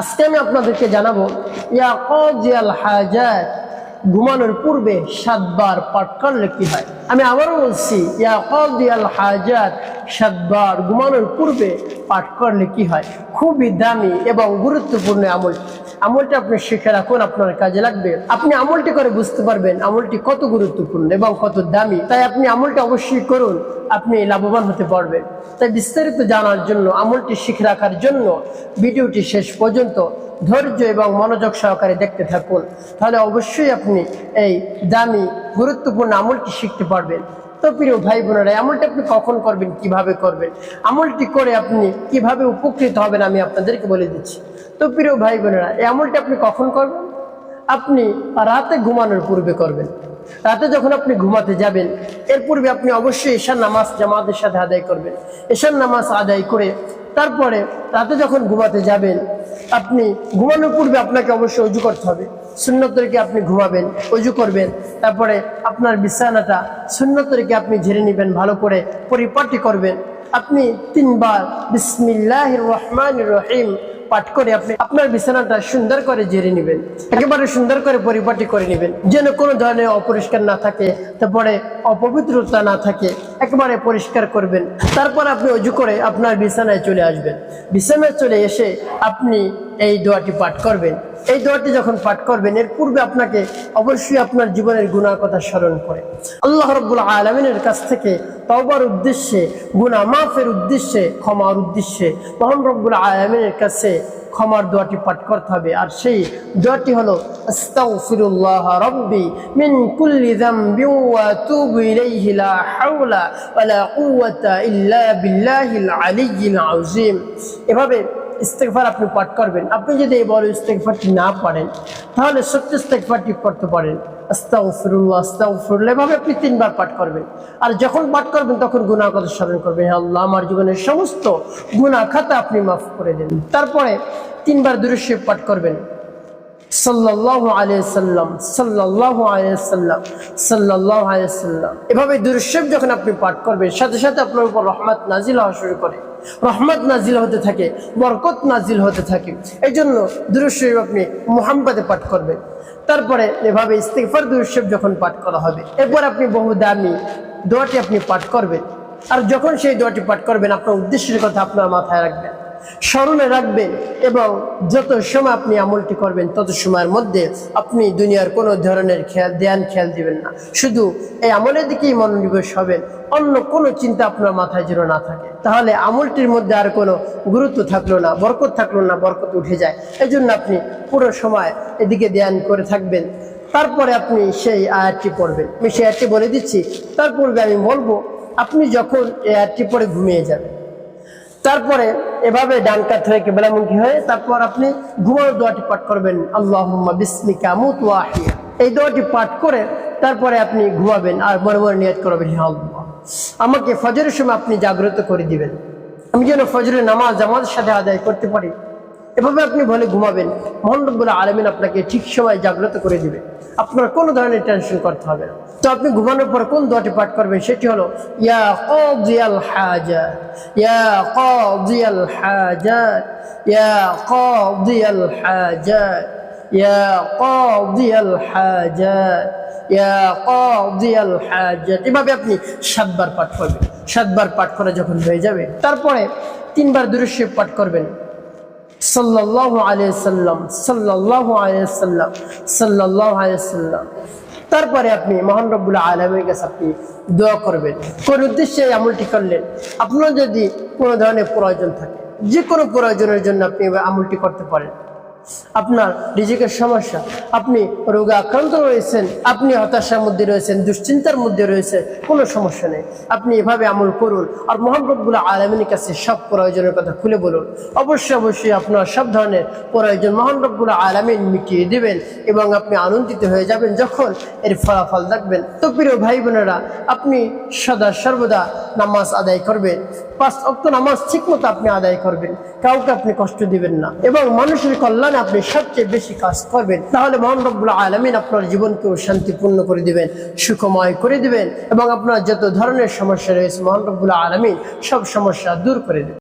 আজকে আমি আপনাদেরকে জানাব হাজাত, ঘুমানোর পূর্বে সাতবার পাঠ করলে কি হয়। আমি আবারও বলছি ইয়া হাজাত সাতবার ঘুমানোর পূর্বে পাঠ করলে কি হয়? খুবই দামি এবং গুরুত্বপূর্ণ আমল। আমলটা আপনি শিখে রাখুন, আপনার কাজে লাগবে। আপনি আমলটি করে বুঝতে পারবেন আমলটি কত গুরুত্বপূর্ণ এবং কত দামি। তাই আপনি আমলটা অবশ্যই করুন, আপনি লাভবান হতে পারবেন। তাই বিস্তারিত জানার জন্য, আমলটি শিখে রাখার জন্য ভিডিওটি শেষ পর্যন্ত ধৈর্য এবং মনোযোগ সহকারে দেখতে থাকুন। তাহলে অবশ্যই আপনি এই দামি, গুরুত্বপূর্ণ আমলটি শিখতে পারবেন। তো প্রিয় ভাই বোনেরা আমলটি আপনি কখন করবেন, কীভাবে করবেন? আমলটি করে আপনি কীভাবে উপকৃত হবেন আমি আপনাদেরকে বলে দিচ্ছি। তো প্রিয় ভাই বোনেরা এই আমলটি আপনি কখন করবেন? আপনি রাতে ঘুমানোর পূর্বে করবেন। রাতে যখন আপনি ঘুমাতে যাবেন, এর পূর্বে আপনি অবশ্যই ঈশান নামাজ জামাতের সাথে আদায় করবেন। ঈশান নামাজ আদায় করে তারপরে রাতে যখন ঘুমাতে যাবেন, আপনি ঘুমানোর পূর্বে আপনাকে অবশ্যই উজু করতে হবে। শূন্য তরিকে আপনি ঘুমাবেন উজু করবেন। তারপরে আপনার বিছানাটা তরিকে আপনি ঝেড়ে নেবেন, ভালো করে পরিপাটি করবেন। আপনি তিনবার বিসমিল্লাহ রহমান রহিম পাঠ করে আপনি আপনার বিছানাটা সুন্দর করে জেরে নেবেন। একেবারে সুন্দর করে পরিপাটি করে নেবেন। যেন কোনো ধরনের অপরিষ্কার না থাকে, তারপরে অপবিত্রতা না থাকে, একেবারে পরিষ্কার করবেন। তারপর আপনি অজু করে আপনার বিছানায় চলে আসবেন। বিছানায় চলে এসে আপনি এই দোয়াটি পাঠ করবেন। এই দোয়াটি যখন পাঠ করবেন, এর পূর্বে আপনাকে অবশ্যই আপনার জীবনের গুণার কথা স্মরণ করে। আল্লাহ রব্বুল আলমিনের কাছ থেকে তবার উদ্দেশ্যে গুণা মাফের উদ্দেশ্যে, ক্ষমার উদ্দেশ্যে মোহাম্মদ রব্বুল আলমিনের কাছে ক্ষমার দোয়াটি পাঠ করতে হবে। আর সেই দোয়াটি হলো এভাবে ইস্তেকফার আপনি পাঠ করবেন। আপনি যদি এই বড় ইস্তেকফারটি না পারেন, তাহলে সত্য ইস্তেকফারটি পড়তে পারেন। আস্তাগফিরুল্লাহ আস্তাগফিরুল্লাহ, এভাবে আপনি তিনবার পাঠ করবেন। আর যখন পাঠ করবেন, তখন গুনা কথা স্মরণ করবেন। হ্যাঁ আল্লাহ, আমার জীবনের সমস্ত গুনা খাতা আপনি মাফ করে দেন। তারপরে তিনবার দূরস্ব পাঠ করবেন। সাল্লাম, সাল্লাল্লাহু আলাইহি সাল্লাম, সাল্লাল্লাহু আলাইহি এভাবে দুরুশব যখন আপনি পাঠ করবেন, সাথে সাথে আপনার উপর রহমত নাজিল হওয়া শুরু করে। রহমত নাজিল হতে থাকে, বরকত নাজিল হতে থাকে। এই জন্য দুরুশব আপনি মোহাম্মদে পাঠ করবেন। তারপরে এভাবে ইস্তেগফার দুরুশব যখন পাঠ করা হবে, এরপর আপনি বহু দামি দোয়াটি আপনি পাঠ করবেন। আর যখন সেই দোয়াটি পাঠ করবেন, আপনার উদ্দেশ্যের কথা আপনার মাথায় রাখবেন। স্মরণে রাখবেন এবং যত সময় আপনি আমলটি করবেন, তত সময়ের মধ্যে আপনি দুনিয়ার কোনো ধরনের খেয়াল, ধ্যান, খেয়াল দিবেন না। শুধু এই আমলের দিকেই মনোনিবেশ হবেন, অন্য কোনো চিন্তা আপনার মাথায় যেন না থাকে। তাহলে আমলটির মধ্যে আর কোনো গুরুত্ব থাকল না, বরকত থাকল না, বরকত উঠে যায়। এই জন্য আপনি পুরো সময় এদিকে ধ্যান করে থাকবেন। তারপরে আপনি সেই আয়াতটি পড়বেন। আমি সেই আয়াতটি বলে দিচ্ছি। তার পূর্বে আমি বলব, আপনি যখন এই আয়াতটি পরে ঘুমিয়ে যাবেন তারপরে এভাবে ডান কাত হয়ে কেবলামুখী হয়ে তারপর আপনি ঘুমানোর দোয়াটি পাঠ করবেন আল্লাহ বিসমিকা মুত ওয়াহিয়া এই দোয়াটি পাঠ করে তারপরে আপনি ঘুমাবেন আর মনে মনে নিয়ত করবেন হ্যাঁ আমাকে ফজরের সময় আপনি জাগ্রত করে দিবেন। আমি যেন ফজরের নামাজ জামাতের সাথে আদায় করতে পারি। এভাবে আপনি বলে ঘুমাবেন মোহাম্মদুল্লাহ আলমিন আপনাকে ঠিক সময় জাগ্রত করে দিবে। আপনার কোনো ধরনের টেনশন করতে হবে না। তো আপনি ঘুমানোর পর কোন দোয়াটি পাঠ করবেন? সেটি হলো, ইয়া কজিয়াল হাজা, ইয়া কজিয়াল হাজাত ইয়া কজিয়াল হাজাত ইয়া কজিয়াল হাজাত এভাবে আপনি সাতবার পাঠ করবেন। সাতবার পাঠ করে যখন হয়ে যাবে, তারপরে তিনবার দৃশ্য পাঠ করবেন। সাল্লাল্লাহু আলিয়াল্লাম সাল্লাহ আলিয়াল্লাম সাল্লাহ সাল্লাম তারপরে আপনি মহান রব্বুল্লাহ আলমের কাছে আপনি দোয়া করবেন। কোন উদ্দেশ্যে আমলটি করলেন? আপনার যদি কোনো ধরনের প্রয়োজন থাকে যে কোনো প্রয়োজনের জন্য আপনি আমলটি করতে পারেন। আপনার রিজিকের সমস্যা, আপনি রোগে আক্রান্ত রয়েছেন, আপনি হতাশার মধ্যে রয়েছেন, দুশ্চিন্তার মধ্যে রয়েছে কোনো সমস্যা নেই। আপনি এভাবে আমল করুন আর মোহাম্মদুল আলমিনের কাছে সব প্রয়োজনের কথা খুলে বলুন। অবশ্যই অবশ্যই আপনার সব ধরনের প্রয়োজন মোহাম্মদুল আলমিন মিটিয়ে দেবেন এবং আপনি আনন্দিত হয়ে যাবেন যখন এর ফলাফল দেখবেন। তো প্রিয় ভাই বোনেরা, আপনি সদা সর্বদা নামাজ আদায় করবেন। পাঁচ অক্ত নামাজ ঠিক মতো আপনি আদায় করবেন। কাউকে আপনি কষ্ট দিবেন না। এবং মানুষের কল্যাণে আপনি সবচেয়ে বেশি কাজ করবেন। তাহলে মহান রব্বুল আলমিন আপনার জীবনকেও শান্তিপূর্ণ করে দিবেন, সুখময় করে দিবেন এবং আপনার যত ধরনের সমস্যা রয়েছে মহান রব্বুল আলমিন সব সমস্যা দূর করে দেবেন।